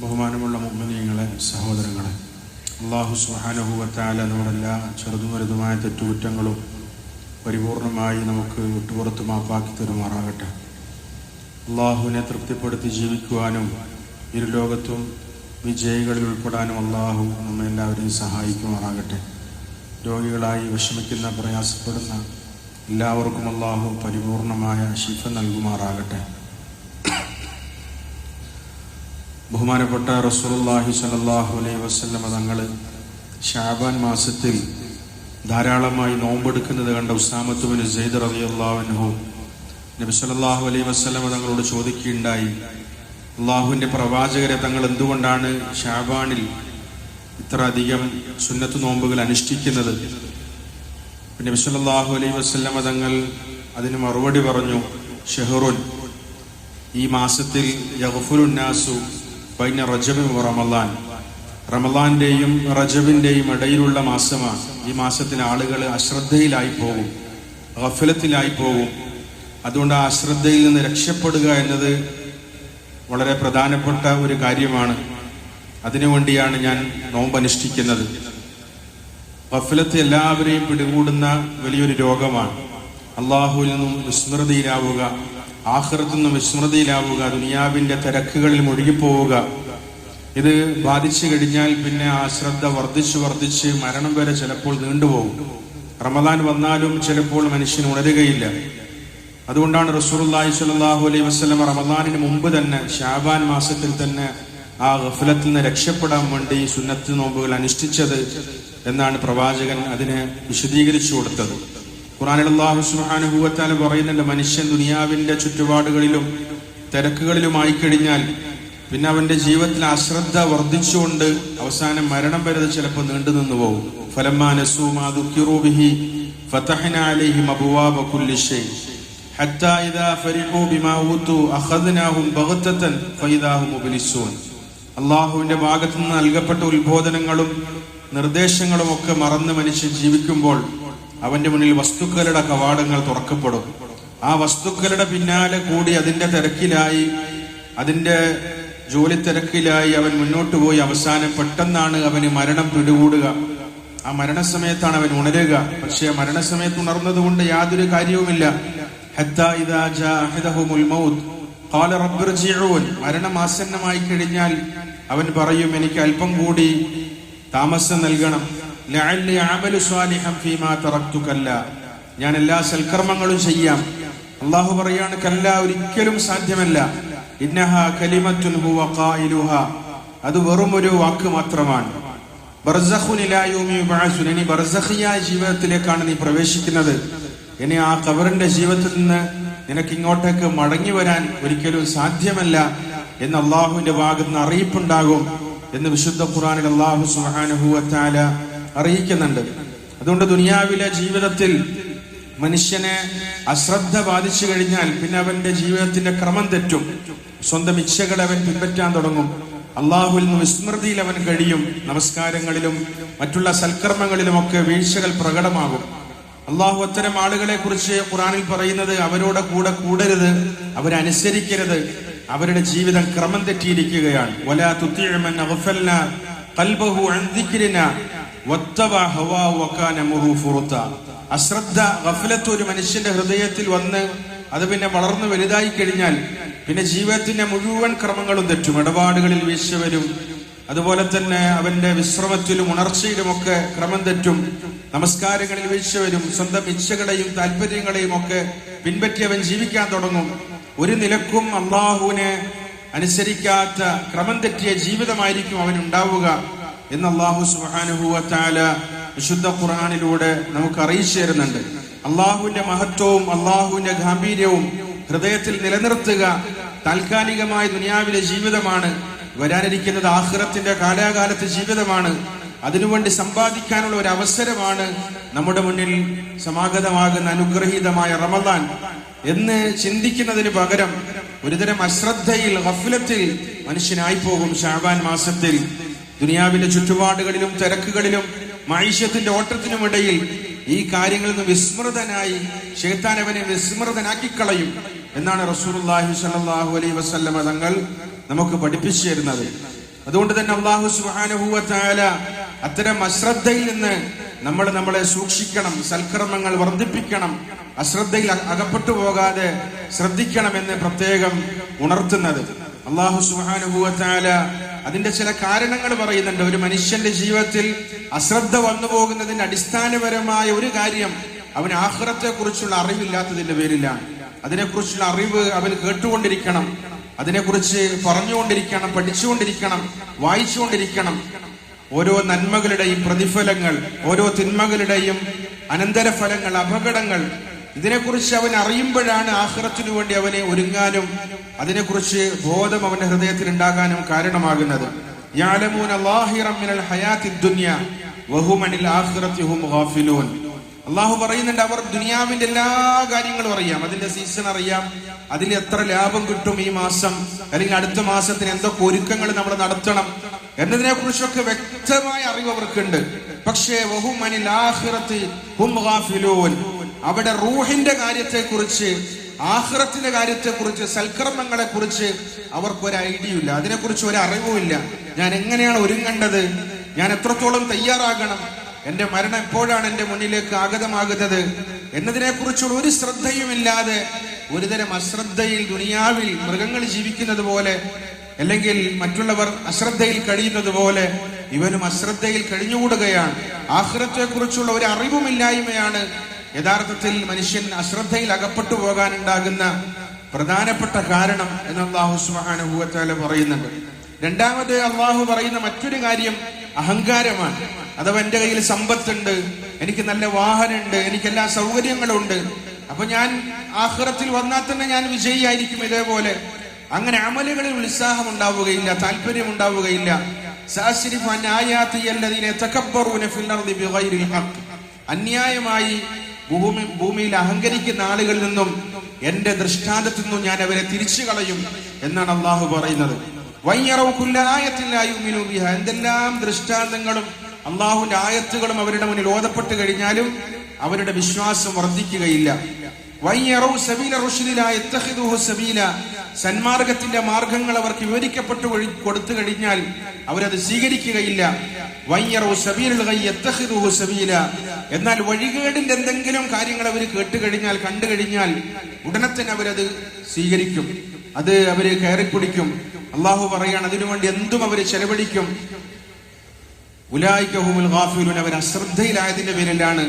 ബഹുമാനമുള്ള മുമ്പനീയങ്ങളെ സഹോദരങ്ങളെ അള്ളാഹു സുഹാനുഭവത്താല നമ്മളെല്ലാ ചെറുതും വലുതുമായ തെറ്റുകുറ്റങ്ങളും പരിപൂർണമായി നമുക്ക് വിട്ടുപുറത്ത് മാപ്പാക്കി തരുമാറാകട്ടെ. അള്ളാഹുവിനെ തൃപ്തിപ്പെടുത്തി ജീവിക്കുവാനും ഇരു ലോകത്തും വിജയികളിൽ ഉൾപ്പെടാനും അള്ളാഹു നമ്മെ എല്ലാവരെയും സഹായിക്കുമാറാകട്ടെ. രോഗികളായി വിഷമിക്കുന്ന പ്രയാസപ്പെടുന്ന എല്ലാവർക്കും അള്ളാഹു പരിപൂർണമായ ശിഫ നൽകുമാറാകട്ടെ. ബഹുമാനപ്പെട്ട റസൂലുള്ളാഹി സലല്ലാഹു അലൈഹി വസല്ലമ തങ്ങൾ ഷാബാൻ മാസത്തിൽ ധാരാളമായി നോമ്പെടുക്കുന്നത് കണ്ട ഉസാമത്ത് ബിൻ സെയ്ദ് റബി അൻഹു നബി സലല്ലാഹു അലൈഹി വസ്ലമ തങ്ങളോട് ചോദിക്കുകയുണ്ടായി അള്ളാഹുവിന്റെ പ്രവാചകരെ തങ്ങൾ എന്തുകൊണ്ടാണ് ഷാബാനിൽ ഇത്ര അധികം സുന്നത്ത് നോമ്പുകൾ അനുഷ്ഠിക്കുന്നത്? നബി സലല്ലാഹു അലൈഹി വസ്ലമ തങ്ങൾ അതിന് മറുപടി പറഞ്ഞു ഷെഹറുൻ ഈ മാസത്തിൽ യഗ്ഫുലുന്നാസു ബൈന റജബിൻ റമലാൻ റമലാന്റെയും റജബിന്റെയും ഇടയിലുള്ള മാസമാണ്. ഈ മാസത്തിൽ ആളുകൾ അശ്രദ്ധയിലായി പോകും. ഗഫലത്തിലായി പോകും. അതുകൊണ്ട് ആ അശ്രദ്ധയിൽ നിന്ന് രക്ഷപ്പെടുക എന്നത് വളരെ പ്രധാനപ്പെട്ട ഒരു കാര്യമാണ്. അതിനുവേണ്ടിയാണ് ഞാൻ നോമ്പ് അനുഷ്ഠിക്കുന്നത് ഗഫലത്ത് എല്ലാവരെയും പിടികൂടുന്ന വലിയൊരു രോഗമാണ്. അള്ളാഹുവിൽ നിന്നും വിസ്മൃതിയിലാവുക ആഹ്റത്തു നിന്നും വിസ്മൃതിയിലാവുക ദുനിയാവിന്റെ തിരക്കുകളിൽ മുഴുകിപ്പോവുക. ഇത് ബാധിച്ചു കഴിഞ്ഞാൽ പിന്നെ ആ ശ്രദ്ധ വർദ്ധിച്ചു വർദ്ധിച്ച് മരണം വരെ ചിലപ്പോൾ നീണ്ടുപോകും. റമദാൻ വന്നാലും ചിലപ്പോൾ മനുഷ്യൻ ഉണരുകയില്ല. അതുകൊണ്ടാണ് റസൂലുള്ളാഹി സ്വല്ലല്ലാഹു അലൈഹി വസ്ലം റമദാനിന് മുമ്പ് തന്നെ ഷാബാൻ മാസത്തിൽ തന്നെ ആ ഗഫലത്തിൽ നിന്ന് രക്ഷപ്പെടാൻ വേണ്ടി സുന്നത്ത് നോമ്പുകൾ അനുഷ്ഠിച്ചത് എന്നാണ് പ്രവാചകൻ അതിനെ വിശദീകരിച്ചു കൊടുത്തത്. ഖുറാനിൽ അള്ളാഹു തആല പറയുന്നുണ്ട് മനുഷ്യൻ ദുനിയാവിന്റെ ചുറ്റുപാടുകളിലും തിരക്കുകളിലുമായി കഴിഞ്ഞാൽ പിന്നെ അവന്റെ ജീവിതത്തിൽ അശ്രദ്ധ വർദ്ധിച്ചുകൊണ്ട് അവസാനം മരണം വരെ ചിലപ്പോൾ നീണ്ടു നിന്ന് പോകും. അള്ളാഹുവിന്റെ ഭാഗത്തു നിന്ന് നൽകപ്പെട്ട ഉത്ബോധനങ്ങളും നിർദ്ദേശങ്ങളും ഒക്കെ മറന്ന് മനുഷ്യൻ ജീവിക്കുമ്പോൾ അവന്റെ മുന്നിൽ വസ്തുക്കളുടെ കവാടങ്ങൾ തുറക്കപ്പെടും. ആ വസ്തുക്കളുടെ പിന്നാലെ കൂടി അതിന്റെ തിരക്കിലായി അതിന്റെ ജോലി തിരക്കിലായി അവൻ മുന്നോട്ട് പോയി. അവസാനം പെട്ടെന്നാണ് അവന് മരണം പിടികൂടുക. ആ മരണസമയത്താണ് അവൻ ഉണരുക. പക്ഷേ മരണസമയത്ത് ഉണർന്നത് കൊണ്ട് യാതൊരു കാര്യവുമില്ല. മരണം ആസന്നമായി കഴിഞ്ഞാൽ അവൻ പറയും എനിക്ക് അല്പം കൂടി താമസം നൽകണം. ഞാൻ എല്ലാ സൽക്കർമ്മങ്ങളും ചെയ്യാം. അള്ളാഹു പറയാണ് കല്ല ഒരിക്കലും സാധ്യമല്ല. ഇന്നഹ കലിമത്തുൻ അത് വെറും ഒരു വാക്ക് മാത്രമാണ്. ജീവിതത്തിലേക്കാണ് നീ പ്രവേശിക്കുന്നത്. ഇനി ആ കബറിന്റെ ജീവിതത്തിൽ നിന്ന് നിനക്ക് ഇങ്ങോട്ടേക്ക് മടങ്ങി വരാൻ ഒരിക്കലും സാധ്യമല്ല എന്ന് അള്ളാഹുവിന്റെ ഭാഗത്ത് നിന്ന് അറിയിപ്പുണ്ടാകും എന്ന് വിശുദ്ധ ഖുറാനിൽ അള്ളാഹു തആല അറിയിക്കുന്നുണ്ട്. അതുകൊണ്ട് ദുനിയാവിലെ ജീവിതത്തിൽ മനുഷ്യനെ അശ്രദ്ധ ബാധിച്ചു കഴിഞ്ഞാൽ പിന്നെ അവന്റെ ജീവിതത്തിന്റെ ക്രമം തെറ്റും. സ്വന്തം ഇച്ഛകളെ അവൻ പിൻപറ്റാൻ തുടങ്ങും. അള്ളാഹുവിൽ നിന്ന് വിസ്മൃതിയിൽ അവൻ കഴിയും. നമസ്കാരങ്ങളിലും മറ്റുള്ള സൽക്കർമ്മങ്ങളിലുമൊക്കെ വീഴ്ചകൾ പ്രകടമാകും. അള്ളാഹു അത്തരം ആളുകളെ കുറിച്ച് ഖുറാനിൽ പറയുന്നത് അവരോട് കൂടെ കൂടരുത് അവരനുസരിക്കരുത്. അവരുടെ ജീവിതം ക്രമം തെറ്റിയിരിക്കുകയാണ്. അശ്രദ്ധ ഗഫലത്ത് ഒരു മനുഷ്യന്റെ ഹൃദയത്തിൽ വന്ന് അത് പിന്നെ വളർന്നു വലുതായി കഴിഞ്ഞാൽ പിന്നെ ജീവിതത്തിന്റെ മുഴുവൻ ക്രമങ്ങളും തെറ്റും. ഇടപാടുകളിൽ വീഴ്ച വരും. അതുപോലെ തന്നെ അവന്റെ വിശ്രമത്തിലും ഉണർച്ചയിലുമൊക്കെ ക്രമം തെറ്റും. നമസ്കാരങ്ങളിൽ വീഴ്ച വരും. സ്വന്തം ഇച്ഛകളെയും താല്പര്യങ്ങളെയും ഒക്കെ പിൻപറ്റി അവൻ ജീവിക്കാൻ തുടങ്ങും. ഒരു നിലക്കും അള്ളാഹുവിനെ അനുസരിക്കാത്ത ക്രമം തെറ്റിയ ജീവിതമായിരിക്കും അവൻ ഉണ്ടാവുക. എന്ന് അള്ളാഹു സുഹാനുഭൂവത്താല വിശുദ്ധ ഖുർആാനിലൂടെ നമുക്ക് അറിയിച്ചു തരുന്നുണ്ട്. അള്ളാഹുവിന്റെ മഹത്വവും അള്ളാഹുവിന്റെ ഗാംഭീര്യവും ഹൃദയത്തിൽ നിലനിർത്തുക താൽക്കാലികമായ ദുനിയാവിലെ ജീവിതമാണ് വരാനിരിക്കുന്നത് ആഹ്റത്തിന്റെ കാലാകാലത്തെ ജീവിതമാണ് അതിനുവേണ്ടി സമ്പാദിക്കാനുള്ള ഒരു അവസരമാണ് നമ്മുടെ മുന്നിൽ സമാഗതമാകുന്ന അനുഗ്രഹീതമായ റമദാൻ. എന്ന് ചിന്തിക്കുന്നതിന് പകരം ഒരുതരം അശ്രദ്ധയിൽ ഗഫ്ലത്തിൽ മനുഷ്യനായി പോകും ഷാബാൻ മാസത്തിൽ. ദുനിയാവിന്റെ ചുറ്റുപാടുകളിലും തിരക്കുകളിലും മൈഷ്യത്തിന്റെ ഓട്ടത്തിനുമിടയിൽ ഈ കാര്യങ്ങളിൽ നിന്ന് വിസ്മൃതനായി ഷെയ്ത്താൻ അവനെ വിസ്മൃതനാക്കി കളയും എന്നാണ് റസൂലുള്ളാഹി സ്വല്ലല്ലാഹു അലൈ വസല്ലമ തങ്ങൾ നമുക്ക് പഠിപ്പിച്ചു തരുന്നത്. അതുകൊണ്ട് തന്നെ അള്ളാഹു സുഹാനുഭൂവത്തായ അത്തരം അശ്രദ്ധയിൽ നിന്ന് നമ്മൾ നമ്മളെ സൂക്ഷിക്കണം സൽക്കർമ്മങ്ങൾ വർദ്ധിപ്പിക്കണം അശ്രദ്ധയിൽ അകപ്പെട്ടു പോകാതെ ശ്രദ്ധിക്കണം എന്ന് പ്രത്യേകം ഉണർത്തുന്നത്. അള്ളാഹു സുഹാനുഭൂവത്താല അതിന്റെ ചില കാരണങ്ങൾ പറയുന്നുണ്ട്. ഒരു മനുഷ്യന്റെ ജീവിതത്തിൽ അശ്രദ്ധ വന്നു പോകുന്നതിന്റെ അടിസ്ഥാനപരമായ ഒരു കാര്യം അവൻ ആഹ്റത്തെ കുറിച്ചുള്ള അറിവില്ലാത്തതിന്റെ പേരിലാണ്. അതിനെക്കുറിച്ചുള്ള അറിവ് അവൻ കേട്ടുകൊണ്ടിരിക്കണം. അതിനെക്കുറിച്ച് പറഞ്ഞുകൊണ്ടിരിക്കണം പഠിച്ചുകൊണ്ടിരിക്കണം വായിച്ചുകൊണ്ടിരിക്കണം. ഓരോ നന്മകളുടെയും പ്രതിഫലങ്ങൾ ഓരോ തിന്മകളുടെയും അനന്തരഫലങ്ങൾ അപകടങ്ങൾ ഇതിനെക്കുറിച്ച് അവൻ അറിയുമ്പോഴാണ് ആഹ്റത്തിനു വേണ്ടി അവനെ ഒരുങ്ങാനും അതിനെക്കുറിച്ച് ബോധം അവന്റെ ഹൃദയത്തിൽ ഉണ്ടാകാനും കാരണമാകുന്നത്. അള്ളാഹു പറയുന്നുണ്ട് അവർ ദുനിയാവിന്റെ എല്ലാ കാര്യങ്ങളും അറിയാം. അതിന്റെ സീസൺ അറിയാം. അതിൽ എത്ര ലാഭം കിട്ടും ഈ മാസം? അല്ലെങ്കിൽ അടുത്ത മാസത്തിന് എന്തൊക്കെ ഒരുക്കങ്ങൾ നമ്മൾ നടത്തണം? എന്നതിനെ കുറിച്ചൊക്കെ വ്യക്തമായ അറിവ് അവർക്കുണ്ട്. പക്ഷേ അവിടെ റൂഹിന്റെ കാര്യത്തെക്കുറിച്ച് ആഹ്റത്തിന്റെ കാര്യത്തെ കുറിച്ച് സൽക്കർമ്മങ്ങളെ കുറിച്ച് അവർക്ക് ഒരു ഐഡിയ ഇല്ല. അതിനെക്കുറിച്ച് ഒരു അറിവുമില്ല ഞാൻ എങ്ങനെയാണ് ഒരുങ്ങേണ്ടത്? ഞാൻ എത്രത്തോളം തയ്യാറാകണം? എന്റെ മരണം എപ്പോഴാണ് എന്റെ മുന്നിലേക്ക് ആഗതമാകുന്നത്? എന്നതിനെ കുറിച്ചുള്ള ഒരു ശ്രദ്ധയുമില്ലാതെ ഒരുതരം അശ്രദ്ധയിൽ ദുനിയാവിൽ മൃഗങ്ങൾ ജീവിക്കുന്നത് പോലെ അല്ലെങ്കിൽ മറ്റുള്ളവർ അശ്രദ്ധയിൽ കഴിയുന്നത് പോലെ ഇവനും അശ്രദ്ധയിൽ കഴിഞ്ഞുകൂടുകയാണ്. ആഹ്റത്തെ കുറിച്ചുള്ള ഒരു അറിവുമില്ലായ്മയാണ് യഥാർത്ഥത്തിൽ മനുഷ്യൻ അശ്രദ്ധയിൽ അകപ്പെട്ടു പോകാനുണ്ടാകുന്ന പ്രധാനപ്പെട്ട കാരണം എന്ന് അള്ളാഹു സുബാനുഭൂവത്താല പറയുന്നുണ്ട്. രണ്ടാമത് അള്ളാഹു പറയുന്ന മറ്റൊരു കാര്യം അഹങ്കാരമാണ്. അഥവാ എന്റെ കയ്യിൽ സമ്പത്തുണ്ട് എനിക്ക് നല്ല വാഹനമുണ്ട് എനിക്ക് എല്ലാ സൗകര്യങ്ങളും ഉണ്ട് അപ്പൊ ഞാൻ ആഹ്റത്തിൽ വന്നാൽ തന്നെ ഞാൻ വിജയിയായിരിക്കും ഇതേപോലെ. അങ്ങനെ അമലുകളിൽ ഉത്സാഹം ഉണ്ടാവുകയില്ല താല്പര്യം ഉണ്ടാവുകയില്ല അന്യായമായി ഭൂമി ഭൂമിയിൽ അഹങ്കരിക്കുന്ന ആളുകളിൽ നിന്നും എന്റെ ദൃഷ്ടാന്തത്തിൽ നിന്നും ഞാൻ അവരെ തിരിച്ചു കളയും എന്നാണ് അള്ളാഹു പറയുന്നത്. എന്തെല്ലാം ദൃഷ്ടാന്തങ്ങളും അള്ളാഹുവിന്റെ ആയത്തുകളും അവരുടെ മുന്നിൽ ഓതപ്പെട്ട് കഴിഞ്ഞാലും അവരുടെ വിശ്വാസം വർദ്ധിക്കുകയില്ല. സന്മാർഗത്തിന്റെ മാർഗങ്ങൾ അവർക്ക് വിവരിക്കപ്പെട്ടു കൊടുത്തു കഴിഞ്ഞാൽ അവരത് സ്വീകരിക്കുകയില്ല. എന്നാൽ വഴികേടിന്റെ എന്തെങ്കിലും കാര്യങ്ങൾ അവർ കേട്ട് കഴിഞ്ഞാൽ കണ്ടു കഴിഞ്ഞാൽ ഉടനെ തന്നെ അവരത് സ്വീകരിക്കും. അത് അവർ കയറിപ്പിടിക്കും. അള്ളാഹു പറയാണ് അതിനുവേണ്ടി എന്തും അവർ ചെലവഴിക്കും. ഉലായിക്കഹുമുൽ അവർ അശ്രദ്ധയിലായതിന്റെ പേരിലാണ്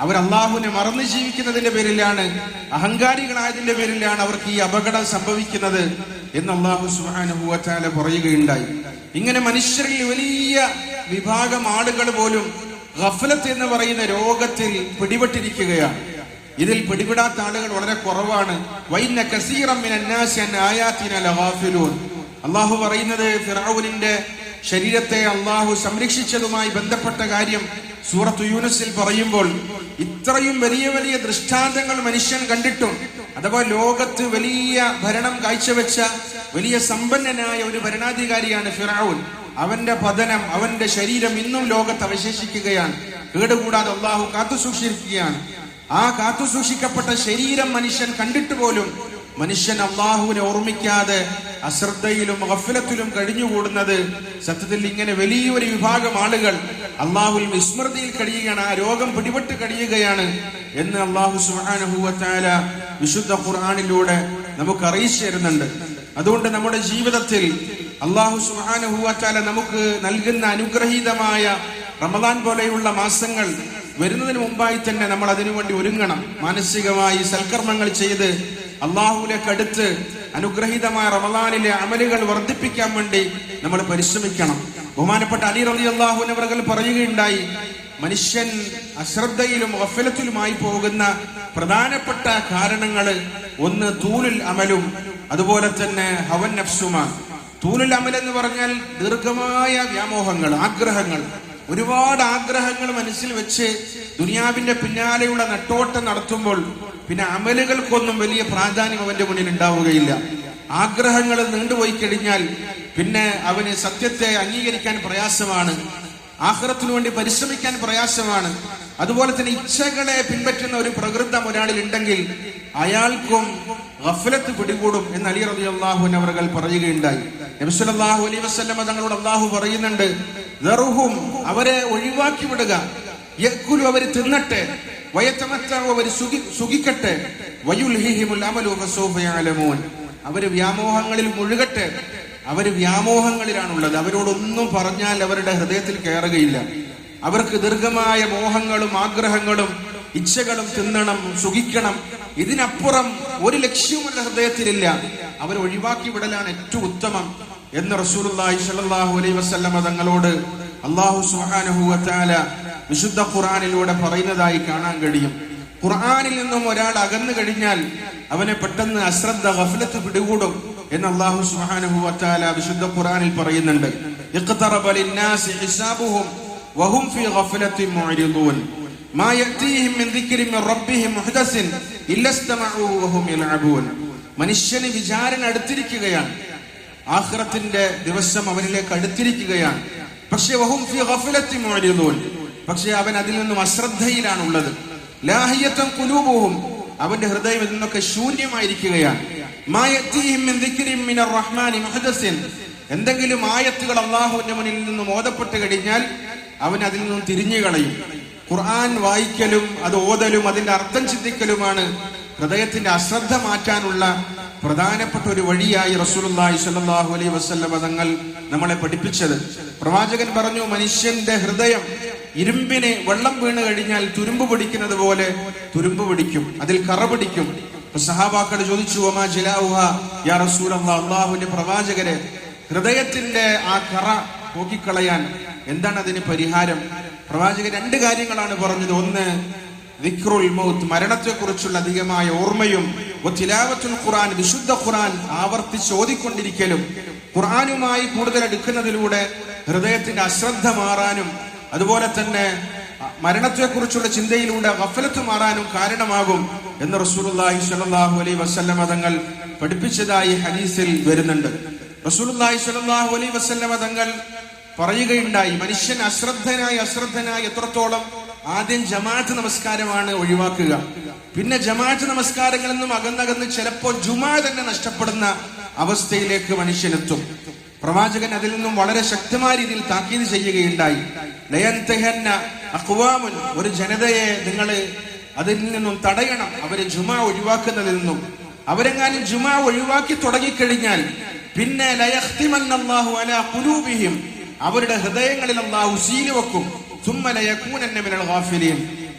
അവർ അള്ളാഹുവിനെ മറന്നു ജീവിക്കുന്നതിന്റെ പേരിലാണ് അഹങ്കാരികളായതിന്റെ പേരിലാണ് അവർക്ക് ഈ അപകടം സംഭവിക്കുന്നത് എന്ന് അള്ളാഹു സുഹാനുഭൂവറ്റാല പറയുകയുണ്ടായി. ഇങ്ങനെ മനുഷ്യരിൽ വലിയ വിഭാഗം ആളുകൾ പോലും ഗഫലത്ത് എന്ന് പറയുന്ന രോഗത്തിൽ പിടിപെട്ടിരിക്കുകയാണ്. ഇതിൽ പിടിപെടാത്ത ആളുകൾ വളരെ കുറവാണ്. വൈന്ന അള്ളാഹു പറയുന്നത് ഫിറാവുലിന്റെ ശരീരത്തെ അള്ളാഹു സംരക്ഷിച്ചതുമായി ബന്ധപ്പെട്ട കാര്യം സൂറത്ത് യൂനുസിൽ പറയുമ്പോൾ ഇത്രയും വലിയ വലിയ ദൃഷ്ടാന്തങ്ങൾ മനുഷ്യൻ കണ്ടിട്ടും അഥവാ ലോകത്ത് വലിയ ഭരണം കാഴ്ചവെച്ച വലിയ സമ്പന്നനായ ഒരു ഭരണാധികാരിയാണ് ഫിറാവുൻ അവന്റെ പതനം അവന്റെ ശരീരം ഇന്നും ലോകത്ത് അവശേഷിക്കുകയാണ്. കേടുകൂടാതെ അള്ളാഹു കാത്തു സൂക്ഷിക്കുകയാണ്. ആ കാത്തു സൂക്ഷിക്കപ്പെട്ട ശരീരം മനുഷ്യൻ കണ്ടിട്ട് പോലും മനുഷ്യൻ അള്ളാഹുവിനെ ഓർമ്മിക്കാതെ അശ്രദ്ധയിലും ഗഫലത്തിലും കഴിഞ്ഞുകൂടുന്നത് സത്യത്തിൽ ഇങ്ങനെ വലിയൊരു വിഭാഗം ആളുകൾ അള്ളാഹുൽ വിസ്മൃതിയിൽ കഴിയുകയാണ് ആ രോഗം പിടിപെട്ട് കഴിയുകയാണ് എന്ന് അള്ളാഹു സുഹാനുഭൂവത്താല വിശുദ്ധ ഖുർആാനിലൂടെ നമുക്ക് അറിയിച്ചു തരുന്നുണ്ട്. അതുകൊണ്ട് നമ്മുടെ ജീവിതത്തിൽ അള്ളാഹു സുഹാനുഭൂവത്താല നമുക്ക് നൽകുന്ന അനുഗ്രഹീതമായ റമദാൻ പോലെയുള്ള മാസങ്ങൾ വരുന്നതിന് മുമ്പായി തന്നെ നമ്മൾ അതിനുവേണ്ടി ഒരുങ്ങണം. മാനസികമായി സൽക്കർമ്മങ്ങൾ ചെയ്ത് അള്ളാഹുവിലേക്ക് അടുത്ത് അനുഗ്രഹീതമായ റമദാനിലെ അമലുകൾ വർദ്ധിപ്പിക്കാൻ വേണ്ടി നമ്മൾ പരിശ്രമിക്കണം. ബഹുമാനപ്പെട്ട അലി റലി അള്ളാഹുനവർകൾ പറയുകയുണ്ടായി മനുഷ്യൻ അശ്രദ്ധയിലും അഫലത്തിലുമായി പോകുന്ന പ്രധാനപ്പെട്ട കാരണങ്ങൾ ഒന്ന് തൂലുൽ അമലും അതുപോലെ തന്നെ ഹവൻ നഫ്സുമാണ് തൂലുൽ അമൽ എന്ന് പറഞ്ഞാൽ ദീർഘമായ വ്യാമോഹങ്ങൾ ആഗ്രഹങ്ങൾ. ഒരുപാട് ആഗ്രഹങ്ങൾ മനസ്സിൽ വെച്ച് ദുനിയാവിന്റെ പിന്നാലെയുള്ള നെട്ടോട്ടം നടത്തുമ്പോൾ പിന്നെ അമലുകൾക്കൊന്നും വലിയ പ്രാധാന്യം അവന്റെ മുന്നിൽ ഉണ്ടാവുകയില്ല. ആഗ്രഹങ്ങൾ നീണ്ടുപോയി കഴിഞ്ഞാൽ പിന്നെ അവന് സത്യത്തെ അംഗീകരിക്കാൻ പ്രയാസമാണ്. ആഹ്റത്തിനു വേണ്ടി പരിശ്രമിക്കാൻ പ്രയാസമാണ്. അതുപോലെ തന്നെ ഇച്ഛകളെ പിൻപറ്റുന്ന ഒരു പ്രകൃതം ഒരാളിൽ ഉണ്ടെങ്കിൽ അയാൾക്കും ഗഫലത്ത് പിടികൂടും എന്ന് അലി റബി അള്ളാഹു അവർകൾ പറയുകയുണ്ടായി. നബിസ്വല്ലാഹു അലൈ വസ്ലമ തങ്ങളോട് അള്ളാഹു പറയുന്നുണ്ട് അവരെ ഒഴിവാക്കി വിടുക. അവർ തിന്നട്ടെ. വയത്തമത്താവ് സുഖിക്കട്ടെ. വയുൽഹിഹിമുൽ അമലു വ്യാമോഹങ്ങളിൽ മുഴുകട്ടെ. അവർ വ്യാമോഹങ്ങളിലാണുള്ളത്. അവരോടൊന്നും പറഞ്ഞാൽ അവരുടെ ഹൃദയത്തിൽ കയറുകയില്ല. അവർക്ക് ദീർഘമായ മോഹങ്ങളും ആഗ്രഹങ്ങളും ഇച്ഛകളും തിന്നണം സുഖിക്കണം. ഇതിനപ്പുറം ഒരു ലക്ഷ്യവുമല്ല ഹൃദയത്തിലില്ല. അവർ ഒഴിവാക്കി വിടലാണ് ഏറ്റവും ഉത്തമം എന്ന് സ്വല്ലല്ലാഹു അലൈഹി വസല്ലമ തങ്ങളോട് അള്ളാഹു സുബ്ഹാനഹു വതആല വിശുദ്ധ ഖുർആനിലൂടെ പറയുന്നതായി കാണാൻ കഴിയും. ഖുർആാനിൽ നിന്നും ഒരാൾ അകന്നു കഴിഞ്ഞാൽ അവനെ പെട്ടെന്ന് അശ്രദ്ധ ഗഫലത്ത് പിടികൂടും എന്ന് അള്ളാഹു സുബ്ഹാനഹു വറ്റാല വിശുദ്ധ ഖുർആനിൽ പറയുന്നുണ്ട്. ഹിസാബുഹും വഹും ഫീ ഗഫലത്തിൻ മുഅരിദൂൻ. മാ യഅതീഹിം മിൻ ദിക്രി മിൻ റബ്ബിഹിം മുഹ്ദസിൻ ഇല്ല വഹും യൽഅബൂൻ. മനുഷ്യന് വിചാരണ അടുത്തിരിക്കുകയാണ്. ആഖിറത്തിന്റെ ദിവസം അവനിലേക്ക് അടുത്തിരിക്കുകയാണ്. പക്ഷെ വഹും ഫീ ഗഫലത്തി മുഅരിദൂൻ. പക്ഷേ അവൻ അതിൽ നിന്നും അശ്രദ്ധയിലാണുള്ളത്. ലാഹിയത്വം കുലൂപവും അവന്റെ ഹൃദയം ഇതിൽ നിന്നൊക്കെ ശൂന്യമായിരിക്കുകയാണ്. എന്തെങ്കിലും ആയത്തുകൾ അള്ളാഹുവിന്റെ മുന്നിൽ നിന്ന് ഓതപ്പെട്ട് കഴിഞ്ഞാൽ അവൻ അതിൽ നിന്നും തിരിഞ്ഞു കളയും. ഖുർആൻ വായിക്കലും അത് ഓതലും അതിന്റെ അർത്ഥം ചിന്തിക്കലുമാണ് ഹൃദയത്തിന്റെ അശ്രദ്ധ മാറ്റാനുള്ള പ്രധാനപ്പെട്ട ഒരു വഴിയായി റസൂലുള്ളാഹി സ്വല്ലല്ലാഹു അലൈഹി വസല്ലം തങ്ങൾ നമ്മളെ പഠിപ്പിച്ചത്. പ്രവാചകൻ പറഞ്ഞു മനുഷ്യന്റെ ഹൃദയം ഇരുമ്പിനെ വെള്ളം വീണ് കഴിഞ്ഞാൽ തുരുമ്പ് പിടിക്കുന്നത് പോലെ തുരുമ്പ് പിടിക്കും അതിൽ കറ പിടിക്കും. സഹാബാക്കൾ ചോദിച്ചു ഒമാ ജിലാവുഹ യാ റസൂൽ അള്ളാഹുവിന്റെ പ്രവാചകരെ ഹൃദയത്തിന്റെ ആ കറ പോക്കിക്കളയാൻ എന്താണ് അതിന് പരിഹാരം? പ്രവാചകൻ രണ്ട് കാര്യങ്ങളാണ് പറഞ്ഞത്. ഒന്ന് വിക്രുൽ മൗത്ത് മരണത്തെ കുറിച്ചുള്ള അധികമായ ഓർമ്മയും ഖുറാൻ വിശുദ്ധ ഖുറാൻ ആവർത്തിച്ച് ഓതിക്കൊണ്ടിരിക്കലും. ഖുർആനുമായി കൂടുതൽ എടുക്കുന്നതിലൂടെ ഹൃദയത്തിന്റെ അശ്രദ്ധ മാറാനും അതുപോലെ തന്നെ മരണത്തെക്കുറിച്ചുള്ള ചിന്തയിലൂടെ വഫലത്ത് മാറാനും കാരണമാകും എന്ന് റസൂലുള്ളാഹി സ്വല്ലല്ലാഹു അലൈഹി വസല്ലമ തങ്ങൾ പഠിപ്പിച്ചതായി ഹദീസിൽ വരുന്നുണ്ട്. റസൂലുള്ളാഹി സ്വല്ലല്ലാഹു അലൈഹി വസല്ലമ തങ്ങൾ പറയുകയുണ്ടായി മനുഷ്യൻ അശ്രദ്ധനായി അശ്രദ്ധനായി എത്രത്തോളം ആദ്യം ജമാഅത്ത് നമസ്കാരമാണ് ഒഴിവാക്കുക. പിന്നെ ജമാഅത്ത് നമസ്കാരങ്ങളിൽ നിന്നും അകന്നകന്ന് ചിലപ്പോൾ ജുമാ തന്നെ നഷ്ടപ്പെടുന്ന അവസ്ഥയിലേക്ക് മനുഷ്യനെത്തും. പ്രവാചകൻ അതിൽ നിന്നും വളരെ ശക്തമായ രീതിയിൽ താക്കീത് ചെയ്യുകയുണ്ടായി. ഒരു ജനതയെ നിങ്ങൾ അതിൽ നിന്നും തടയണം. അവർ ജുമാ ഒഴിവാക്കുന്നതിൽ നിന്നും. അവരെങ്ങാനും ജുമാ ഒഴിവാക്കി തുടങ്ങിക്കഴിഞ്ഞാൽ പിന്നെ ഖുലൂബിഹിം അവരുടെ ഹൃദയങ്ങളിൽ അള്ളാഹു സീൽ വെക്കും. സുമ്മ ലയകൂനന്ന മിനൽ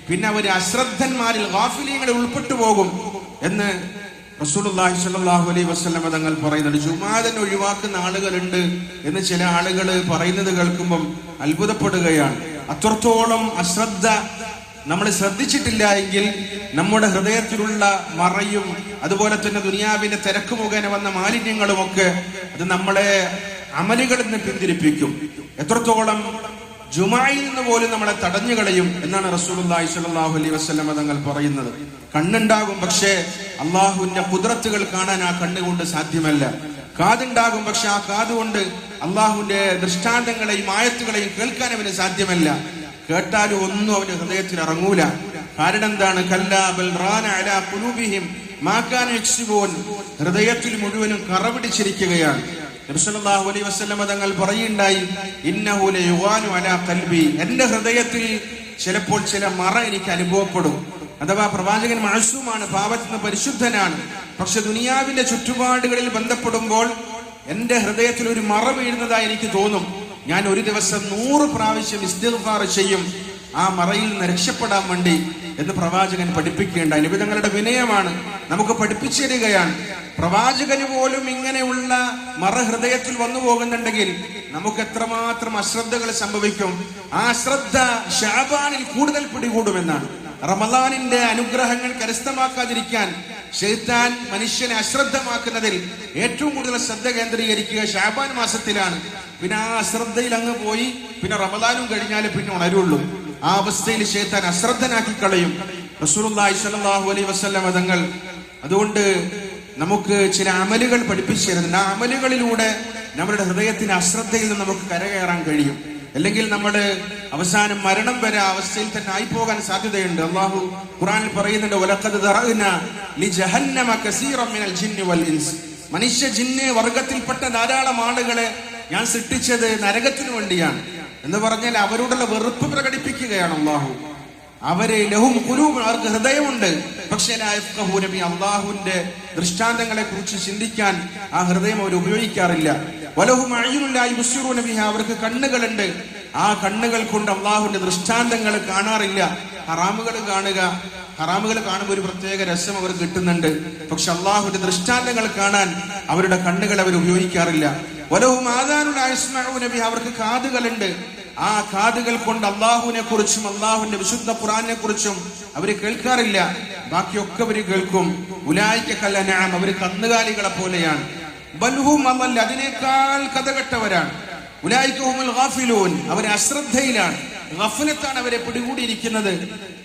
പിന്നെ അവർ അശ്രദ്ധന്മാരിൽ ഗാഫിലീങ്ങളിൽ ഉൾപ്പെട്ടു പോകും എന്ന് റസൂലുള്ളാഹി സ്വല്ലല്ലാഹു അലൈഹി വസല്ലം തങ്ങൾ പറയുന്നുണ്ട് ജുമാദൻ ഒഴിവാക്കുന്ന ആളുകളുണ്ട് എന്ന് ചില ആളുകൾ പറയുന്നത് കേൾക്കുമ്പം അത്ഭുതപ്പെടുകയാണ്. അത്രത്തോളം അശ്രദ്ധ നമ്മൾ ശ്രദ്ധിച്ചിട്ടില്ല എങ്കിൽ നമ്മുടെ ഹൃദയത്തിലുള്ള മറയും അതുപോലെ തന്നെ ദുനിയാവിന്റെ തിരക്ക് മുഖേന വന്ന മാലിന്യങ്ങളുമൊക്കെ അത് നമ്മളെ അമലുകളിൽ നിന്ന് പിന്തിരിപ്പിക്കും. എത്രത്തോളം ജുമായിൽ നിന്ന് പോലും നമ്മളെ തടഞ്ഞു കളയും എന്നാണ് റസൂലുള്ളാഹി സ്വല്ലല്ലാഹു അലൈഹി വസല്ലം തങ്ങൾ പറയുന്നത്. കണ്ണുണ്ടാകും പക്ഷേ അള്ളാഹുവിന്റെ കുതിരത്തുകൾ കാണാൻ ആ കണ്ണുകൊണ്ട് സാധ്യമല്ല. കാതുണ്ടാകും പക്ഷെ ആ കാതുകൊണ്ട് അള്ളാഹുവിന്റെ ദൃഷ്ടാന്തങ്ങളെയും ആയത്തുകളെയും കേൾക്കാൻ അവന് സാധ്യമല്ല. കേട്ടാലും ഒന്നും അവന്റെ ഹൃദയത്തിൽ ഇറങ്ങൂല. കാരണം എന്താണ്? ഹൃദയത്തിൽ മുഴുവനും കറ സല്ലല്ലാഹു അലൈഹി വസല്ലമ തങ്ങൾ പറയുണ്ടായി ഇന്നഹു യുവാനു അലാ കൽബി. എന്റെ ഹൃദയത്തിൽ ചിലപ്പോൾ ചില മറ എനിക്ക് അനുഭവപ്പെടും. അഥവാ പ്രവാചകൻ മഴസുമാണ് പാപത്തിൽ നിന്ന് പരിശുദ്ധനാണ്. പക്ഷെ ദുനിയാവിന്റെ ചുറ്റുപാടുകളിൽ ബന്ധപ്പെടുമ്പോൾ എന്റെ ഹൃദയത്തിൽ ഒരു മറ വീഴുന്നതായി എനിക്ക് തോന്നും. ഞാൻ ഒരു ദിവസം നൂറ് പ്രാവശ്യം ഇസ്തിഗ്ഫാർ ചെയ്യും. ആ മറയിൽ നിന്ന് രക്ഷപ്പെടാൻ വേണ്ടി എന്ന് പ്രവാചകൻ പഠിപ്പിക്കേണ്ട അനുവിധങ്ങളുടെ വിനയമാണ്. നമുക്ക് പഠിപ്പിച്ചു തരികയാണ് പ്രവാചകന് പോലും ഇങ്ങനെയുള്ള മറഹൃദയത്തിൽ വന്നു പോകുന്നുണ്ടെങ്കിൽ നമുക്ക് എത്രമാത്രം അശ്രദ്ധകൾ സംഭവിക്കും? ആ ശ്രദ്ധ ഷാബാനിൽ കൂടുതൽ പിടികൂടുമെന്നാണ്. റമദാനിന്റെ അനുഗ്രഹങ്ങൾ കരസ്ഥമാക്കാതിരിക്കാൻ ഷെയ്ത്താൻ മനുഷ്യനെ അശ്രദ്ധമാക്കുന്നതിൽ ഏറ്റവും കൂടുതൽ ശ്രദ്ധ കേന്ദ്രീകരിക്കുക ഷാബാൻ മാസത്തിലാണ്. പിന്നെ ആ അശ്രദ്ധയിൽ അങ്ങ് പോയി പിന്നെ റമദാനും കഴിഞ്ഞാൽ പിന്നെ ഉണരുള്ളൂ. ആ അവസ്ഥയിൽ ഷെയ്ത്താൻ അശ്രദ്ധനാക്കി കളയും റസൂലുള്ളാഹി സ്വല്ലല്ലാഹു അലൈഹി വസല്ലം തങ്ങൾ അതുകൊണ്ട് നമുക്ക് ചില അമലുകൾ പഠിപ്പിച്ചു തരുന്നുണ്ട് ആ അമലുകളിലൂടെ നമ്മുടെ ഹൃദയത്തിന്റെ അശ്രദ്ധയിൽ നിന്ന് നമുക്ക് കരകയറാൻ കഴിയും. അല്ലെങ്കിൽ നമ്മൾ അവസാനം മരണം വരെ ആ അവസ്ഥയിൽ തന്നെ ആയി പോകാൻ സാധ്യതയുണ്ട്. അള്ളാഹു ഖുറാനിൽ പറയുന്നുണ്ട് "വലഖദ് ദറഅ്നാ ലിജഹന്നമ കസീറൻ മിനൽ ജിന്നി വൽ ഇൻസ്. മനുഷ്യ ജിന്ന് വർഗത്തിൽപ്പെട്ട ധാരാളം ആളുകളെ ഞാൻ സൃഷ്ടിച്ചത് നരകത്തിനു വേണ്ടിയാണ്. എന്ന് പറഞ്ഞാൽ അവരോടുള്ള വെറുപ്പ് പ്രകടിപ്പിക്കുകയാണ് അള്ളാഹു. അവർ ലഹും കുലൂബ് അവർക്ക് ഹൃദയമുണ്ട്. പക്ഷേ അള്ളാഹുവിന്റെ ദൃഷ്ടാന്തങ്ങളെ കുറിച്ച് ചിന്തിക്കാൻ ആ ഹൃദയം അവർ ഉപയോഗിക്കാറില്ല. വലഹും അയ്യുനുല്ലാഹി മുസ്യൂർ നബി അവർക്ക് കണ്ണുകളുണ്ട്. ആ കണ്ണുകൾ കൊണ്ട് അള്ളാഹുവിന്റെ ദൃഷ്ടാന്തങ്ങൾ കാണാറില്ല. ഹറാമുകൾ കാണുക ഹറാമുകൾ കാണുമ്പോൾ ഒരു പ്രത്യേക രസം അവർ കിട്ടുന്നുണ്ട്. പക്ഷെ അള്ളാഹുവിന്റെ ദൃഷ്ടാന്തങ്ങൾ കാണാൻ അവരുടെ കണ്ണുകൾ അവർ ഉപയോഗിക്കാറില്ല. വലവും ആദാനുള്ള ആയുസ്മാനബി അവർക്ക് കാതുകളുണ്ട്. ആ കാതുകൾ കൊണ്ട് അള്ളാഹുവിനെ കുറിച്ചും അള്ളാഹുവിന്റെ വിശുദ്ധ ഖുറാനെ കുറിച്ചും അവർ കേൾക്കാറില്ല. ബാക്കിയൊക്കെ അവർ കേൾക്കും. ഉലായിക്ക കല്ലനാം അവർ കന്നുകാലികളെ പോലെയാണ്. ബൽഹും അമല്ല അതിനേക്കാൾ കഥകെട്ടവരാണ്. ഉലായിക്കഹുമുൽ ഗാഫിലൂൻ അവരെ അശ്രദ്ധയിലാണ്. ഗഫലത്താണ് അവരെ പിടികൂടിയിരിക്കുന്നത്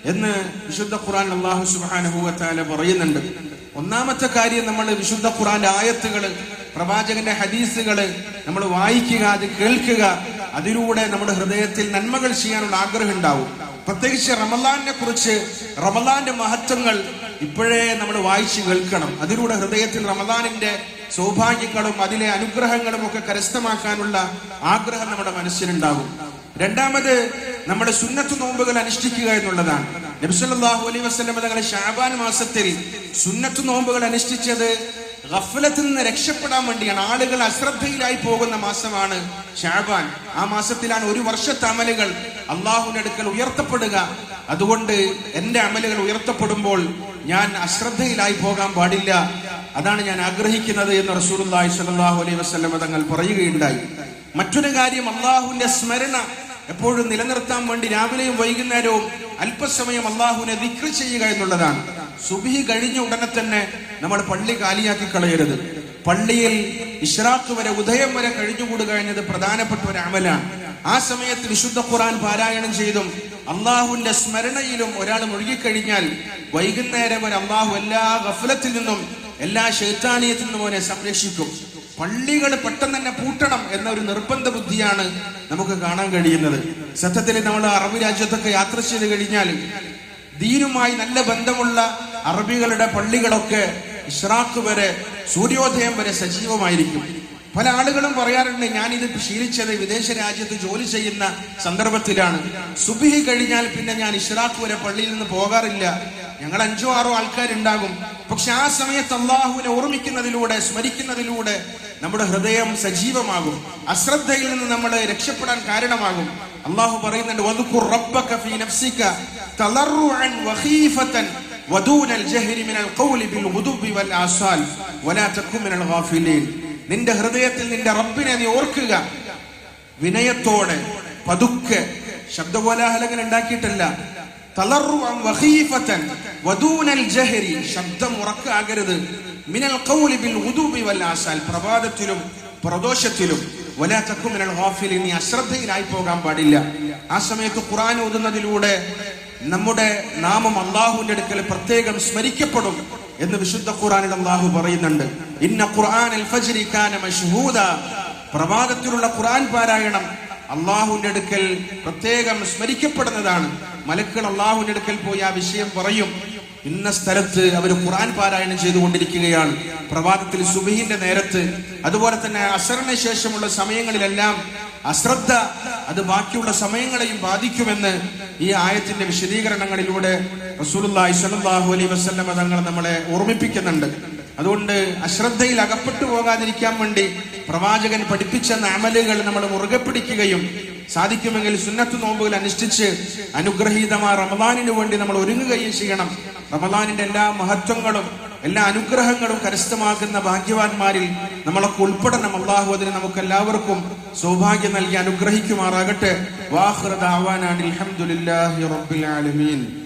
എന്ന് വിശുദ്ധ ഖുറാൻ അള്ളാഹു സുബ്ഹാനഹു വതആല പറയുന്നുണ്ട്. ഒന്നാമത്തെ കാര്യം നമ്മൾ വിശുദ്ധ ഖുറാന്റെ ആയത്തുകൾ പ്രവാചകന്റെ ഹദീസുകൾ നമ്മൾ വായിക്കുക അത് കേൾക്കുക അതിലൂടെ നമ്മുടെ ഹൃദയത്തിൽ നന്മകൾ ചെയ്യാനുള്ള ആഗ്രഹം ഉണ്ടാവും. പ്രത്യേകിച്ച് റമലാനെ കുറിച്ച് റമലാന്റെ മഹത്വങ്ങൾ ഇപ്പോഴേ നമ്മൾ വായിച്ച് കേൾക്കണം. അതിലൂടെ ഹൃദയത്തിൽ റമദാനിന്റെ സൗഭാഗ്യങ്ങളും അതിലെ അനുഗ്രഹങ്ങളും ഒക്കെ കരസ്ഥമാക്കാനുള്ള ആഗ്രഹം നമ്മുടെ മനസ്സിലുണ്ടാകും. രണ്ടാമത് നമ്മുടെ സുന്നത്ത് നോമ്പുകൾ അനുഷ്ഠിക്കുക എന്നുള്ളതാണ്. നബ്സല്ലാഹു അലൈ വസ്ലം തങ്ങളെ ഷാബാൻ മാസത്തിൽ സുന്നത്ത് നോമ്പുകൾ അനുഷ്ഠിച്ചത് ഗഫലത്തിൽ നിന്ന് രക്ഷപ്പെടാൻ വേണ്ടിയാണ് ആളുകൾ അശ്രദ്ധയിലായി പോകുന്ന മാസമാണ് ഷാബാൻ. ആ മാസത്തിലാണ് ഒരു വർഷത്തെ അമലുകൾ. അള്ളാഹുവിന്റെ അടുക്കൽ ഉയർത്തപ്പെടുക. അതുകൊണ്ട് എന്റെ അമലുകൾ ഉയർത്തപ്പെടുമ്പോൾ ഞാൻ അശ്രദ്ധയിലായി പോകാൻ പാടില്ല. അതാണ് ഞാൻ ആഗ്രഹിക്കുന്നത് എന്ന് റസൂലുള്ളാഹി സ്വല്ലല്ലാഹു അലൈഹി വസല്ലം തങ്ങൾ പറയുകയുണ്ടായി. മറ്റൊരു കാര്യം അള്ളാഹുവിന്റെ സ്മരണ എപ്പോഴും നിലനിർത്താൻ വേണ്ടി രാവിലെയും വൈകുന്നേരവും അല്പസമയം അള്ളാഹുവിനെ ദിക്ർ ചെയ്യുക എന്നുള്ളതാണ്. സുബിഹി കഴിഞ്ഞ ഉടനെ തന്നെ നമ്മൾ പള്ളി കാലിയാക്കി കളയരുത്. പള്ളിയിൽ ഇഷ്റാഖ് വരെ ഉദയം വരെ കഴിഞ്ഞുകൂടുക എന്നത് പ്രധാനപ്പെട്ട ഒരു അമലാണ്. ആ സമയത്ത് വിശുദ്ധ ഖുറാൻ പാരായണം ചെയ്തും അള്ളാഹുവിന്റെ സ്മരണയിലും ഒരാൾ മുഴുകിക്കഴിഞ്ഞാൽ വൈകുന്നേരം വരെ അള്ളാഹു എല്ലാ ഗഫലത്തിൽ നിന്നും എല്ലാ ശൈത്താനിയത്തിൽ നിന്നും അവനെ സംരക്ഷിക്കും. പള്ളികൾ പെട്ടെന്ന് തന്നെ പൂട്ടണം എന്ന ഒരു നിർബന്ധ ബുദ്ധിയാണ് നമുക്ക് കാണാൻ കഴിയുന്നത്. സത്യത്തിൽ നമ്മൾ അറബ് രാജ്യത്തൊക്കെ യാത്ര ചെയ്ത് കഴിഞ്ഞാൽ ദീനുമായി നല്ല ബന്ധമുള്ള അറബികളുടെ പള്ളികളൊക്കെ ഇഷ്റാഖ് വരെ സൂര്യോദയം വരെ സജീവമായിരിക്കും. പല ആളുകളും പറയാറുണ്ട് ഞാൻ ഇത് ശീലിച്ചത് വിദേശ രാജ്യത്ത് ജോലി ചെയ്യുന്ന സന്ദർഭത്തിലാണ്. സുബിഹി കഴിഞ്ഞാൽ പിന്നെ ഞാൻ ഇഷ്റാഖ് വരെ പള്ളിയിൽ നിന്ന് പോകാറില്ല. ഞങ്ങൾ അഞ്ചോ ആറോ ആൾക്കാരുണ്ടാകും. പക്ഷെ ആ സമയത്ത് അള്ളാഹുവിനെ ഓർമ്മിക്കുന്നതിലൂടെ സ്മരിക്കുന്നതിലൂടെ നമ്മുടെ ഹൃദയം സജീവമാകും. അശ്രദ്ധയിൽ നിന്ന് നമ്മൾ രക്ഷപ്പെടാൻ കാരണമാകും. അള്ളാഹു പറയുന്നുണ്ട് വദ്കുർ റബ്ബക ഫീ നഫ്സിക തളർറുഅൻ വഖീഫതൻ ودون الجهر من القول بالغدو والآصال ولا تكن من الغافلين നിന്റെ ഹൃദയത്തിൽ നിന്റെ റബ്ബിനെ നീ ഓർക്കുക വിനയത്തോടെ പതുക്കെ ശബ്ദകോലാഹലങ്ങൾ ഉണ്ടാക്കിയിട്ടല്ല തളർറുഅൻ വഖീഫതൻ വദൂനൽ ജഹരി ശബ്ദം ഉറക്കാകരുത് മിനൽ ഖൗലി ബിൽ ഗുദൂബി വൽ ആസാൽ പ്രഭാതത്തിലും പ്രദോഷത്തിലും വലാ തക്കു മിനൽ ഗാഫിലിൻ നീ അശ്രദ്ധയിലായി പോകാൻ പാടില്ല ആ സമയത്ത് ഖുർആൻ ഓതുന്നതിലൂടെ നമ്മുടെ നാമം അള്ളാഹുവിന്റെ അടുക്കൽ പ്രത്യേകം സ്മരിക്കപ്പെടും എന്ന് വിശുദ്ധ ഖുറാനിൽ അള്ളാഹു പറയുന്നുണ്ട്. ഇന്ന ഖുർആൻ പ്രഭാതത്തിലുള്ള ഖുർആൻ പാരായണം അള്ളാഹുവിന്റെ അടുക്കൽ പ്രത്യേകം സ്മരിക്കപ്പെടുന്നതാണ്. മലക്കൾ അള്ളാഹുവിന്റെ അടുക്കൽ പോയി ആ വിഷയം പറയും. ഇന്ന സ്ഥലത്ത് അവർ ഖുർആൻ പാരായണം ചെയ്തുകൊണ്ടിരിക്കുകയാണ്. പ്രഭാതത്തിൽ സുബഹിന്റെ നേരത്ത്. അതുപോലെ തന്നെ അസറിന് ശേഷമുള്ള സമയങ്ങളിലെല്ലാം അശ്രദ്ധ അത് ബാക്കിയുള്ള സമയങ്ങളെയും ബാധിക്കുമെന്ന് ഈ ആയത്തിന്റെ വിശദീകരണങ്ങളിലൂടെ റസൂലുള്ളാഹി സ്വല്ലല്ലാഹു അലൈഹി വസല്ലമ തങ്ങൾ നമ്മളെ ഓർമ്മിപ്പിക്കുന്നുണ്ട്. അതുകൊണ്ട് അശ്രദ്ധയിൽ അകപ്പെട്ടു പോകാതിരിക്കാൻ വേണ്ടി പ്രവാചകൻ പഠിപ്പിച്ച അമലുകൾ നമ്മൾ മുറുകെ പിടിക്കുകയും സാധിക്കുമെങ്കിൽ സുന്നത്ത് നോമ്പുകൾ അനുഷ്ഠിച്ച് അനുഗ്രഹീതമായ റമദാനിനു വേണ്ടി നമ്മൾ ഒരുങ്ങുകയും ചെയ്യണം. റമദാനിന്റെ എല്ലാ മഹത്വങ്ങളും എല്ലാ അനുഗ്രഹങ്ങളും കരസ്ഥമാക്കുന്ന ഭാഗ്യവാന്മാരിൽ നമ്മളൊക്കെ ഉൾപ്പെടണം. അള്ളാഹു അതിന് നമുക്ക് എല്ലാവർക്കും സൗഭാഗ്യം നൽകി അനുഗ്രഹിക്കുമാറാകട്ടെ. വാഹൃദാവാനാണ് അൽഹംദുലില്ലാഹി റബ്ബിൽ ആലമീൻ.